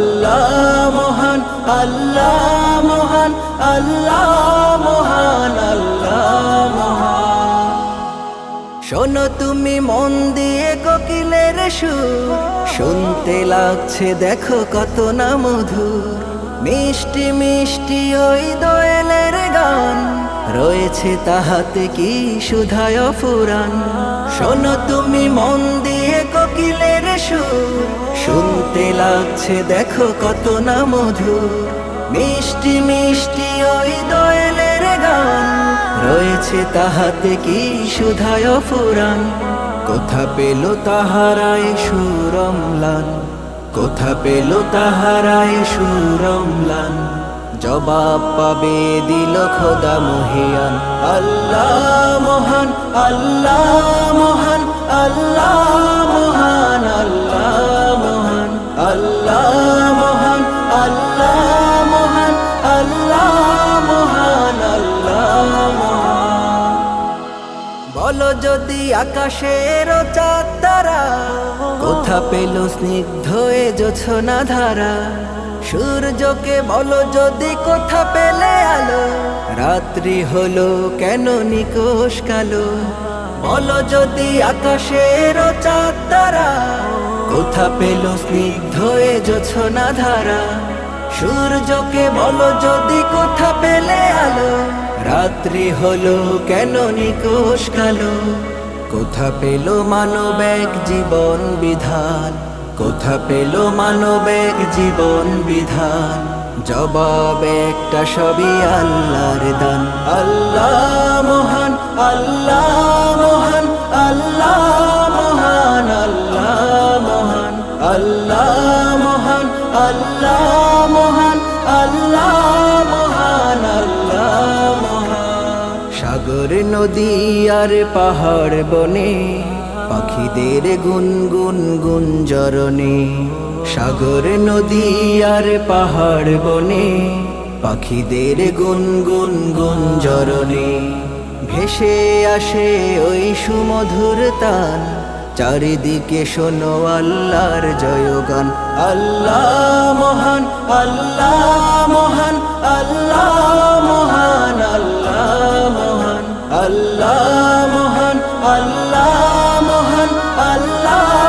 আল্লাহ মহান আল্লাহ মহান আল্লাহ মহান আল্লাহ মহান। শোনো তুমি মন দিয়ে কোকিলের সুর, শুনতে লাগছে দেখো কত না মধুর। মিষ্টি মিষ্টি ওই দোয়েলের গান, রয়েছে তাহাতে কি সুধায় ফুরান। শোনো তুমি মন দিয়ে শুনতে লাগছে, দেখো কত না মধুর। মিষ্টি মিষ্টি ওই দোয়েলের গান। রয়েছে তাহাতে কি সুধায় ফুরান কোথা পেল তাহারায় সুরমলান? কোথা পেল তাহারায় সুরমলান? জবাব পাবে দিল খোদা মহিয়ান। আল্লাহ মহান আল্লাহ মহান আল্লাহ মহান, আল্লাহ আল্লাহ মহান আল্লাহ মহান আল্লাহ মহান আল্লাহ মহান। যদি আকাশের চাঁদ তারা, কোথা পেল স্নিগ্ধ এ জোছনা ধারা? সূর্যকে বলো যদি কোথা পেলে আলো? রাত্রি হলো কেন নিকোষ কালো? বলো যদি আকাশের চাঁদ কোথা পেল স্নিগ্ধ এ জোছনা ধারা। সূর্যকে বলো যদি কোথা পেলে আলো। রাত্রি হলো কেন নিকোষ কালো? কোথা পেল মানব এক জীবন বিধান? কোথা পেল মানব এক জীবন বিধান? জবাব একটা সবই আল্লাহর দান। আল্লাহ মহান, আল্লাহ আল্লাহ মহান মহান সাগর নদী আর পাহাড় বনে, পাখিদের গুনগুন গুঞ্জরণে সাগর নদী আর পাহাড় বনে, পাখিদের গুনগুন গুঞ্জরণে ভেসে আসে ওই সুমধুর তান চারিদিকে শোনো আল্লাহর জয়গান। আল্লাহ মহান আল্লাহ মহান আল্লাহ মহান আল্লাহ মহান আল্লাহ মহান আল্লাহ মহান, আল্লাহ